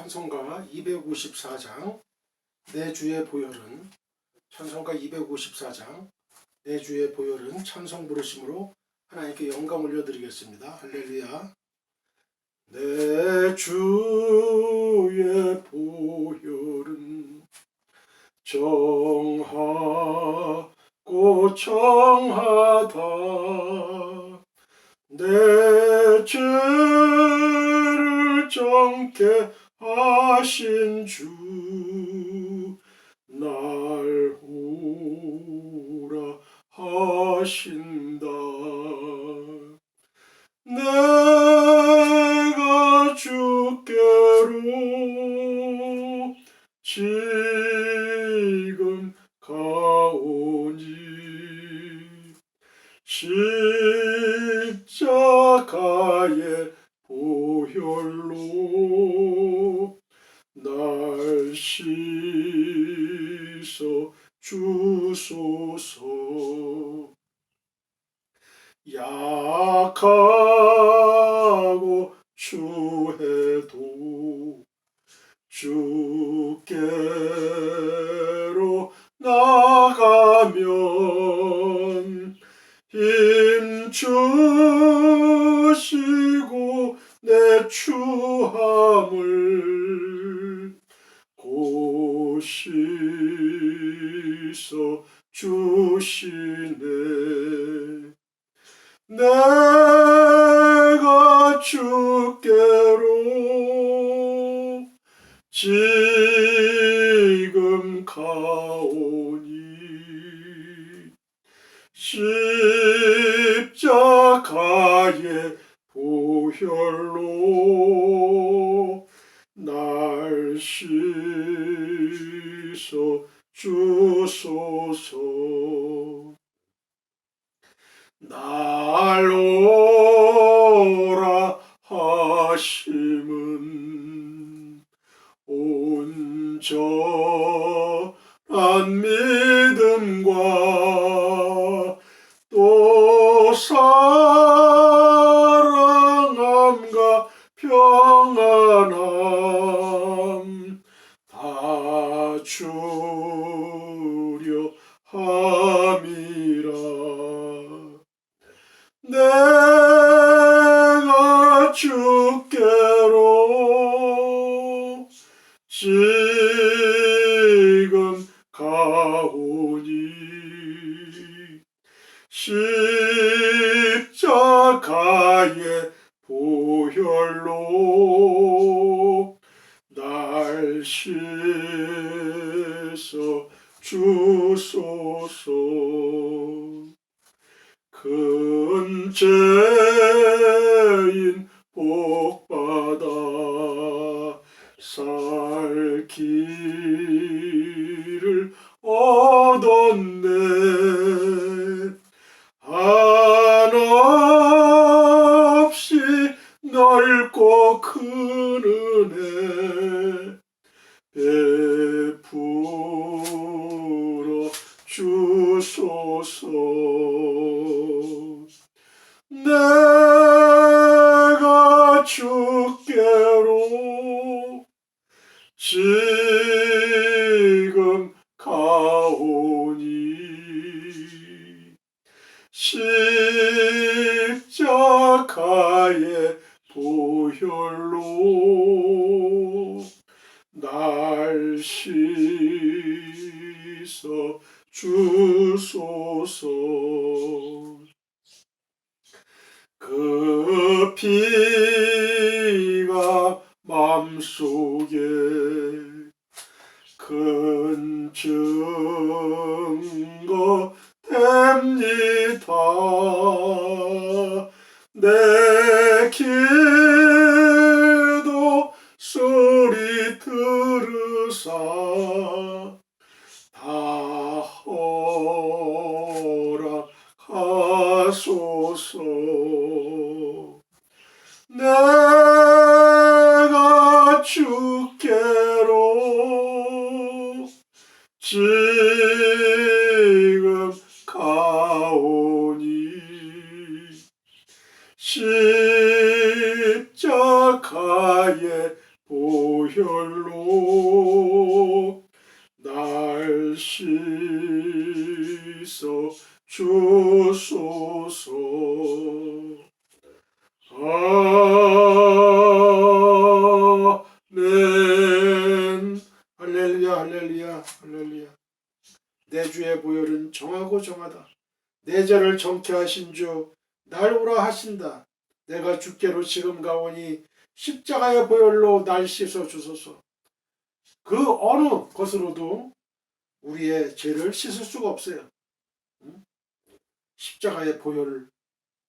찬송가 254장 내 주의 보혈은 찬송가 254장 내 주의 보혈은 찬송 부르심으로 하나님께 영광 올려드리겠습니다. 할렐루야. 내 주의 보혈은 정하고 청하다 내 죄를 정케 하신 주날 오라 하신 씻어 주소서. 날 오라 하심은 온전한 믿음과 또 사 지 그 피가 맘속에 큰 증거 됩니다. 내 기도 소리 들으사 지 내 죄를 정케 하신 주 날 오라 하신다. 내가 주께로 지금 가오니 십자가의 보혈로 날 씻어 주소서. 그 어느 것으로도 우리의 죄를 씻을 수가 없어요. 응? 십자가의 보혈을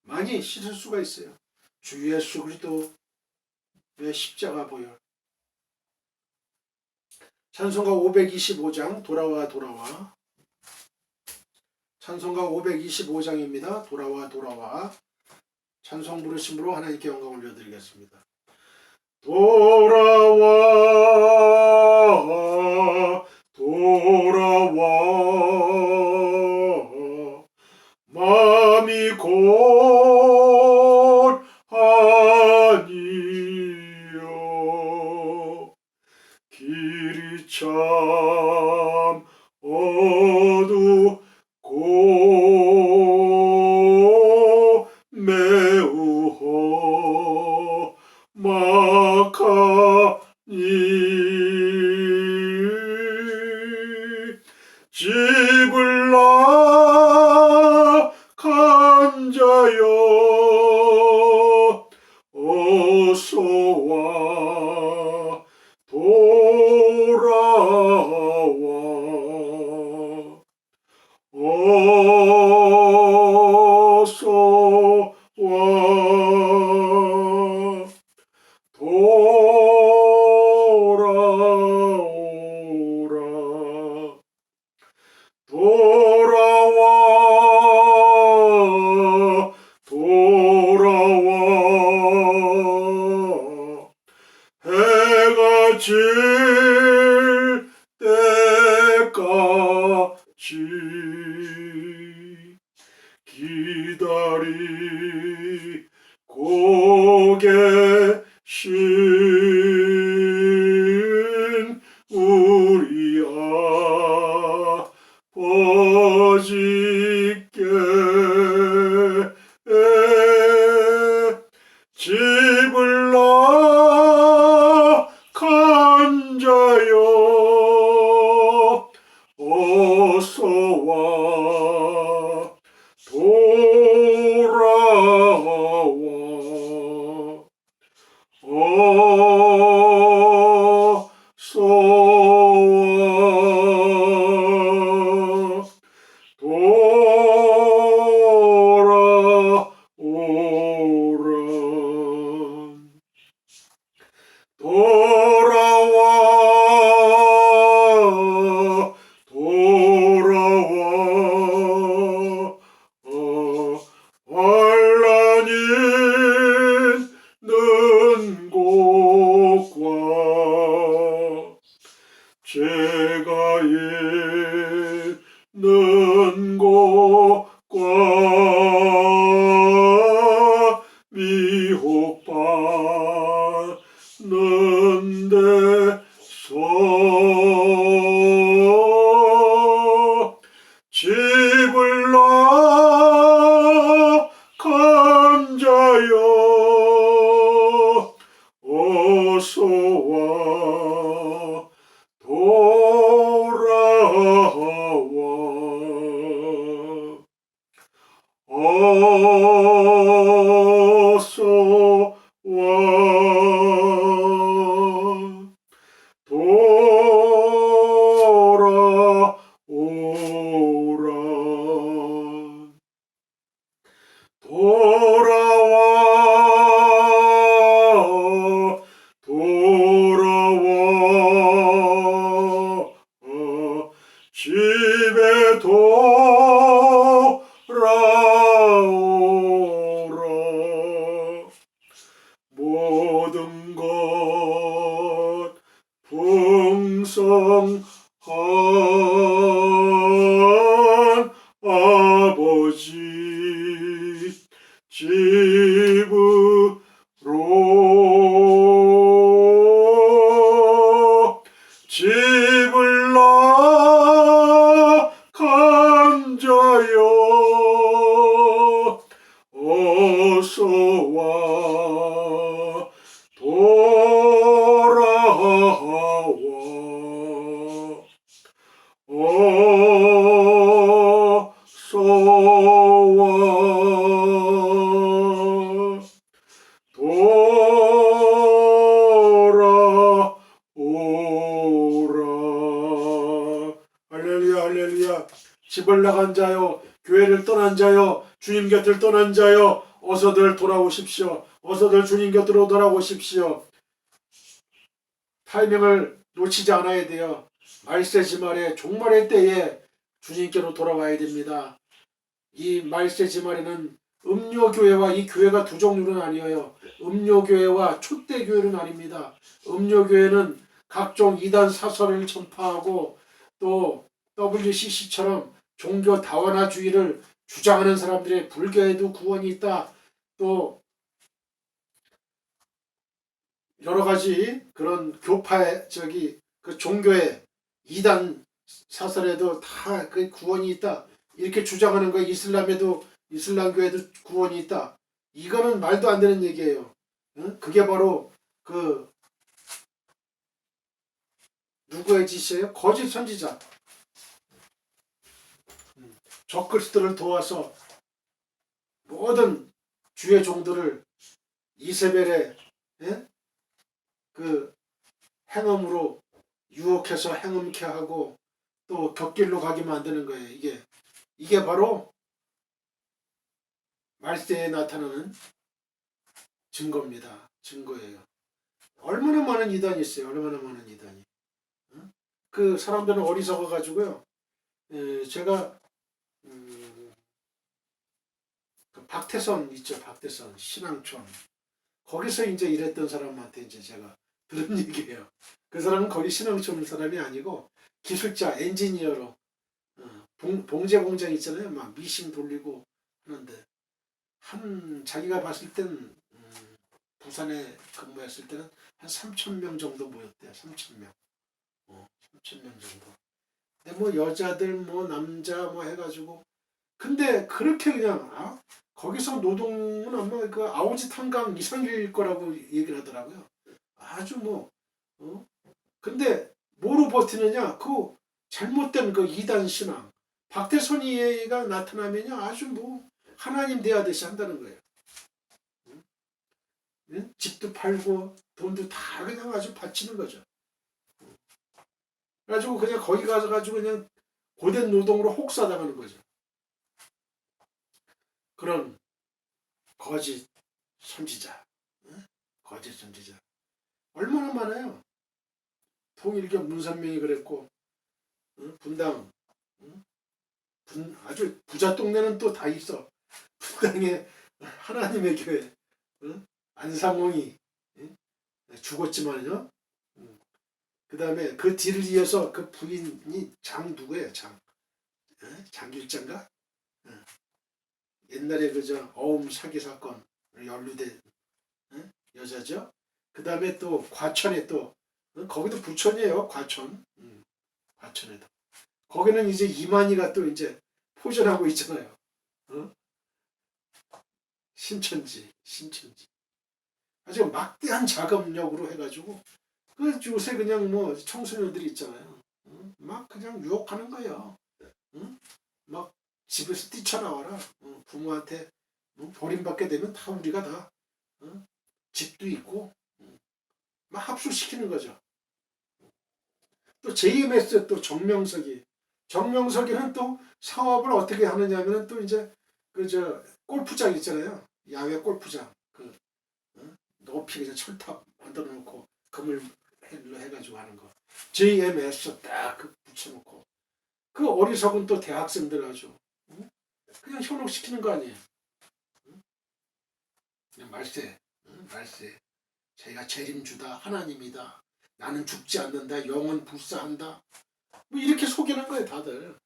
많이 씻을 수가 있어요. 주 예수 그리스도의 십자가 보혈. 찬송가 525장 돌아와 돌아와 찬송가 525장입니다. 돌아와 돌아와 찬송 부르심으로 하나님께 영광 올려드리겠습니다. 돌아와 돌아와 마음이 곧하니요 길이 참 것. 풍성한 집을 나간 자여 교회를 떠난 자여 주님 곁을 떠난 자여 어서들 돌아오십시오. 어서들 주님 곁으로 돌아오십시오. 타이밍을 놓치지 않아야 돼요. 말세 지 말에 종말의 때에 주님께로 돌아와야 됩니다. 이 말세 지 말에는 음료 교회와 이 교회가 두 종류는 아니에요. 음료 교회와 촛대교회는 아닙니다. 음료 교회는 각종 이단 사설을 전파하고 또 WCC처럼 종교 다원화주의를 주장하는 사람들의 불교에도 구원이 있다. 또 여러 가지 그런 교파의 저기 그 종교의 이단 사설에도 다 그 구원이 있다. 이렇게 주장하는 거 이슬람에도 이슬람교에도 구원이 있다. 이거는 말도 안 되는 얘기예요. 응? 그게 바로 그 누구의 짓이에요? 거짓 선지자. 음, 적그리스도를 도와서 모든 주의 종들을 이세벨의 예? 그 행음으로 유혹해서 행음케 하고 또 격길로 가게 만드는 거예요. 이게 이게 바로 말세에 나타나는 증거입니다. 증거예요. 얼마나 많은 이단이 있어요. 얼마나 많은 이단이. 응? 그 사람들은 어리석어 가지고요. 에, 제가 음, 그 박태선 있죠. 박태선 신앙촌 거기서 이제 일했던 사람한테 이제 제가 들은 얘기예요. 그 사람은 거기 신앙촌 사람이 아니고 기술자 엔지니어로 어, 봉, 봉제 공장 있잖아요. 막 미싱 돌리고 하는데 한 자기가 봤을 땐 음, 부산에 근무했을 때는 한 3천 명 정도 모였대요. 3천 명. 어, 3천 명 정도. 뭐 여자들 뭐 남자 뭐 해가지고 근데 그렇게 그냥 아, 거기서 노동은 아마 그 아오지 탄강 이상일 거라고 얘기를 하더라고요. 아주 뭐 어? 근데 뭐로 버티느냐? 그 잘못된 그 이단 신앙. 박태선이가 나타나면요 아주 뭐 하나님 대하듯이 한다는 거예요. 집도 팔고 돈도 다 그냥 아주 바치는 거죠. 응. 그래가지고 그냥 거기 가서 가지고 그냥 고된 노동으로 혹사당하는 거죠. 그런 거짓 선지자, 응? 거짓 선지자 얼마나 많아요. 통일교 문선명이 그랬고 응? 분당 응? 분, 아주 부자 동네는 또 다 있어. 분당에 하나님의 교회 응? 안상홍이 응? 죽었지만요. 그 다음에 그 뒤를 이어서 그 부인이 장 누구예요? 장 응? 장길장가? 응. 옛날에 그저 어음 사기 사건 연루된 응? 여자죠. 그 다음에 또 과천에 또 응? 거기도 부천이에요. 과천. 응. 과천에도. 거기는 이제 이만희가 또 이제 포전하고 있잖아요. 어? 신천지, 신천지. 아주 막대한 자금력으로 해가지고 그 요새 그냥 뭐 청소년들이 있잖아요. 어? 막 그냥 유혹하는 거예요. 어? 막 집에서 뛰쳐나와라. 어? 부모한테 어? 버림받게 되면 다 우리가 다 어? 집도 있고 어? 막 합숙시키는 거죠. 또 JMS 또 정명석이 정명석이는 또 사업을 어떻게 하느냐면은 또 이제 그 저 골프장 있잖아요. 야외 골프장 그 어? 높이 그냥 철탑 만들어 놓고 그물 헬로 해가지고 하는 거. JMS 딱그 붙여놓고 그 어리석은 또 대학생들 아주 어? 그냥 현혹시키는 거 아니에요. 어? 그냥 말세, 어? 말세. 자기가 재림주다, 하나님이다. 나는 죽지 않는다, 영원 불사한다. 뭐 이렇게 속이는 거예요, 다들.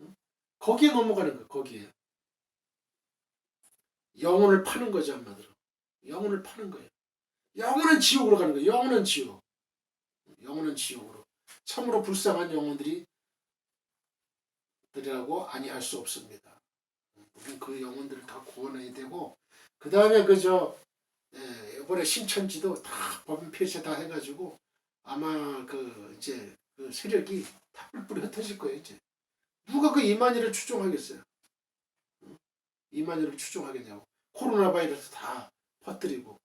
응? 거기에 넘어가는 거예요, 거기에. 영혼을 파는 거죠, 한마디로. 영혼을 파는 거예요. 영혼은 지옥으로 가는 거예요. 영혼은 지옥. 영혼은 지옥으로. 참으로 불쌍한 영혼들이 들이라고 아니할 수 없습니다. 우리는 그 영혼들을 다 구원해야 되고 그 다음에 그저 이번에 신천지도 다 법인 폐쇄 다 해가지고 아마 그 이제 그 세력이 다 뿔뿔이 흩어질 거예요 이제 누가 그 이만희를 추종하겠어요? 응? 이만희를 추종하겠냐고 코로나 바이러스 다 퍼뜨리고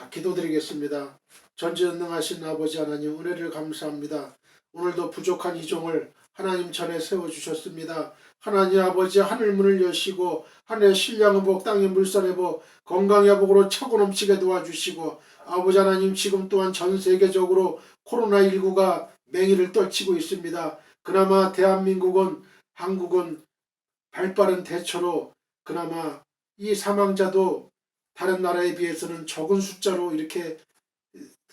자 기도드리겠습니다. 전지전능하신 아버지 하나님 은혜를 감사합니다. 오늘도 부족한 이종을 하나님 전에 세워주셨습니다. 하나님 아버지 하늘 문을 여시고 하늘의 신령한 복 땅의 물살의 복 건강의 복으로 차고 넘치게 도와주시고 아버지 하나님 지금 또한 전 세계적으로 코로나19가 맹위를 떨치고 있습니다. 그나마 대한민국은 한국은 발빠른 대처로 그나마 이 사망자도 다른 나라에 비해서는 적은 숫자로 이렇게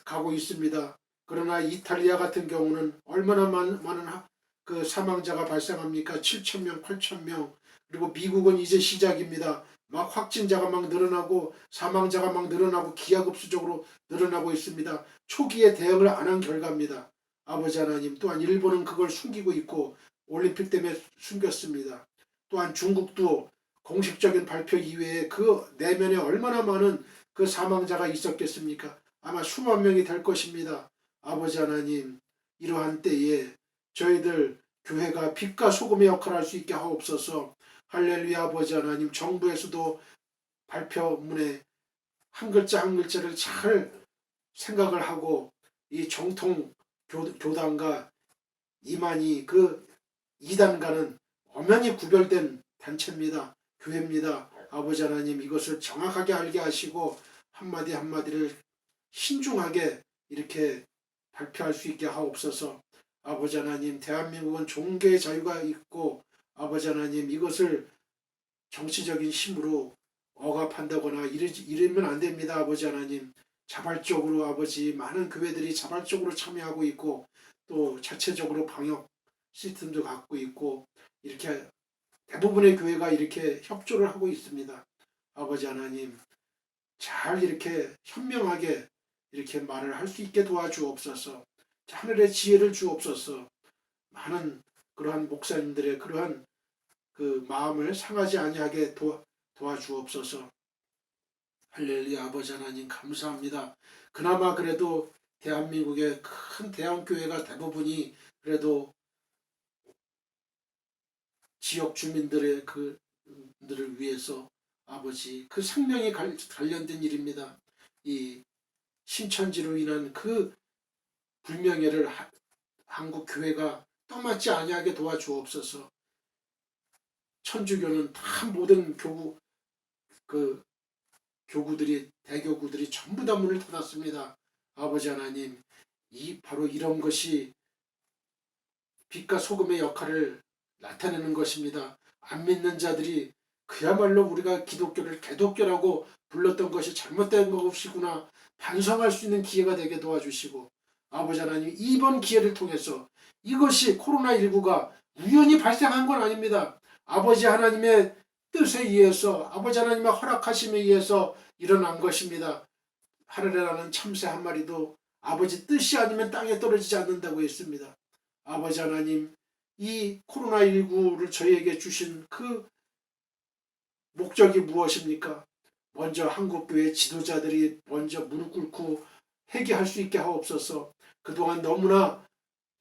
가고 있습니다. 그러나 이탈리아 같은 경우는 얼마나 많, 많은 하- 그 사망자가 발생합니까? 7천 명, 8천 명. 그리고 미국은 이제 시작입니다. 막 확진자가 막 늘어나고 사망자가 막 늘어나고 기하급수적으로 늘어나고 있습니다. 초기에 대응을 안 한 결과입니다. 아버지 하나님 또한 일본은 그걸 숨기고 있고 올림픽 때문에 숨겼습니다. 또한 중국도 공식적인 발표 이외에 그 내면에 얼마나 많은 그 사망자가 있었겠습니까? 아마 수만 명이 될 것입니다. 아버지 하나님 이러한 때에 저희들 교회가 빛과 소금의 역할을 할 수 있게 하옵소서 할렐루야 아버지 하나님 정부에서도 발표문에 한 글자 한 글자를 잘 생각을 하고 이 정통 교, 교단과 이만희 그 이단과는 엄연히 구별된 단체입니다. 교회입니다. 아버지 하나님 이것을 정확하게 알게 하시고 한마디 한마디를 신중하게 이렇게 발표할 수 있게 하옵소서. 아버지 하나님 대한민국은 종교의 자유가 있고 아버지 하나님 이것을 정치적인 힘으로 억압한다거나 이러지, 이러면 안 됩니다. 아버지 하나님 자발적으로 아버지 많은 교회들이 자발적으로 참여하고 있고 또 자체적으로 방역 시스템도 갖고 있고 이렇게 대부분의 교회가 이렇게 협조를 하고 있습니다. 아버지 하나님 잘 이렇게 현명하게 이렇게 말을 할 수 있게 도와주옵소서. 하늘의 지혜를 주옵소서. 많은 그러한 목사님들의 그러한 그 마음을 상하지 아니하게 도와, 도와주옵소서. 할렐루야 아버지 하나님 감사합니다. 그나마 그래도 대한민국의 큰 대형교회가 대부분이 그래도 지역 주민들의 그들을 위해서 아버지 그 생명이 관- 관련된 일입니다. 이 신천지로 인한 그 불명예를 하- 한국 교회가 떠맡지 아니하게 도와주옵소서. 천주교는 다 모든 교구 그 교구들이 대교구들이 전부 다 문을 닫았습니다. 아버지 하나님, 이 바로 이런 것이 빛과 소금의 역할을 나타내는 것입니다. 안 믿는 자들이 그야말로 우리가 기독교를 개독교라고 불렀던 것이 잘못된 것이구나 반성할 수 있는 기회가 되게 도와주시고 아버지 하나님 이번 기회를 통해서 이것이 코로나19가 우연히 발생한 건 아닙니다. 아버지 하나님의 뜻에 의해서 아버지 하나님의 허락하심에 의해서 일어난 것입니다. 하늘에 나는 참새 한 마리도 아버지 뜻이 아니면 땅에 떨어지지 않는다고 했습니다. 아버지 하나님 이 코로나19를 저희에게 주신 그 목적이 무엇입니까? 먼저 한국교회 지도자들이 먼저 무릎 꿇고 회개할 수 있게 하옵소서. 그동안 너무나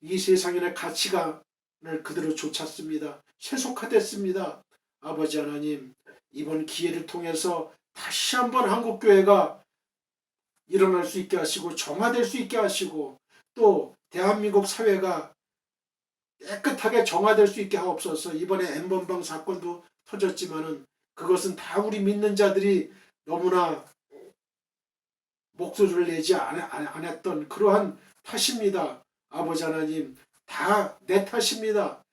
이 세상의 가치관을 그대로 좇았습니다. 세속화됐습니다. 아버지 하나님, 이번 기회를 통해서 다시 한번 한국교회가 일어날 수 있게 하시고 정화될 수 있게 하시고 또 대한민국 사회가 깨끗하게 정화될 수 있게 하옵소서. 이번에 엠번방 사건도 터졌지만은 그것은 다 우리 믿는 자들이 너무나 목소리를 내지 않, 안, 안 했던 그러한 탓입니다. 아버지 하나님 다 내 탓입니다.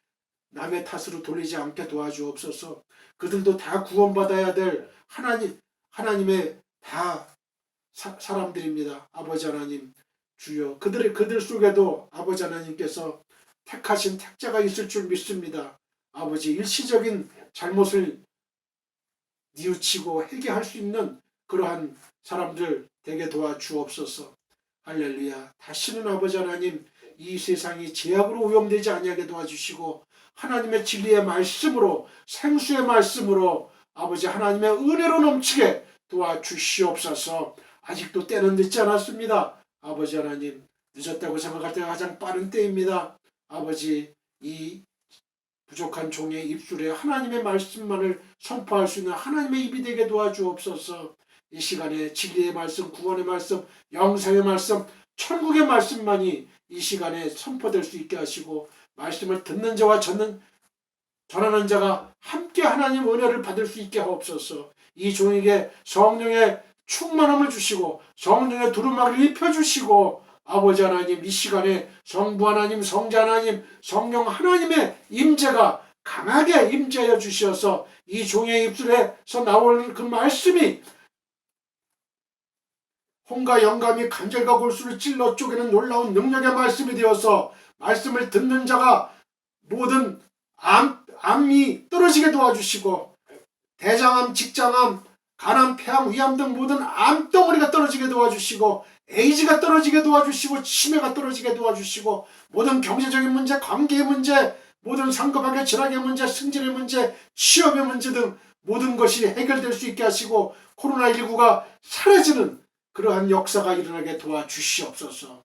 남의 탓으로 돌리지 않게 도와주옵소서. 그들도 다 구원받아야 될 하나님 하나님의 다 사, 사람들입니다. 아버지 하나님 주여 그들의 그들 속에도 아버지 하나님께서 택하신 택자가 있을 줄 믿습니다. 아버지 일시적인 잘못을 뉘우치고 회개할 수 있는 그러한 사람들 되게 도와주옵소서. 할렐루야. 다시는 아버지 하나님 이 세상이 죄악으로 오염되지 아니하게 도와주시고 하나님의 진리의 말씀으로 생수의 말씀으로 아버지 하나님의 은혜로 넘치게 도와주시옵소서. 아직도 때는 늦지 않았습니다. 아버지 하나님 늦었다고 생각할 때가 가장 빠른 때입니다. 아버지 이 부족한 종의 입술에 하나님의 말씀만을 선포할 수 있는 하나님의 입이 되게 도와주옵소서. 이 시간에 진리의 말씀, 구원의 말씀, 영생의 말씀, 천국의 말씀만이 이 시간에 선포될 수 있게 하시고 말씀을 듣는 자와 전는 전하는 자가 함께 하나님 은혜를 받을 수 있게 하옵소서. 이 종에게 성령의 충만함을 주시고 성령의 두루마기를 입혀 주시고 아버지 하나님 이 시간에 성부 하나님, 성자 하나님, 성령 하나님의 임재가 강하게 임재하여 주시어서 이 종의 입술에서 나올 그 말씀이 홍과 영감이 간절과 골수를 찔러 쪼개는 놀라운 능력의 말씀이 되어서 말씀을 듣는 자가 모든 암, 암이 떨어지게 도와주시고 대장암, 직장암, 간암, 폐암, 위암 등 모든 암덩어리가 떨어지게 도와주시고 에이즈가 떨어지게 도와주시고 치매가 떨어지게 도와주시고 모든 경제적인 문제, 관계의 문제, 모든 상급하게 질학의 문제, 승진의 문제, 취업의 문제 등 모든 것이 해결될 수 있게 하시고 코로나19가 사라지는 그러한 역사가 일어나게 도와주시옵소서.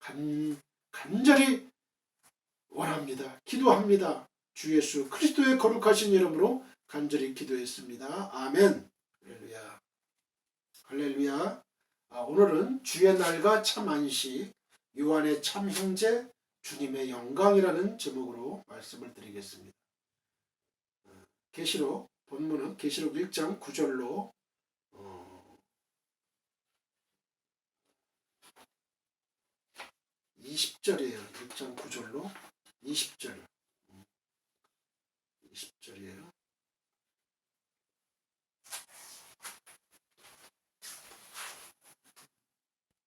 간, 간절히 원합니다. 기도합니다. 주 예수 그리스도의 거룩하신 이름으로 간절히 기도했습니다. 아멘. 할렐루야. 할렐루야. 아, 오늘은 주의 날과 참 안식, 요한의 참 형제, 주님의 영광이라는 제목으로 말씀을 드리겠습니다. 계시록 본문은 계시록 1장 9절로 20절이에요. 어, 1장 9절로 20절. 20절이에요. 음.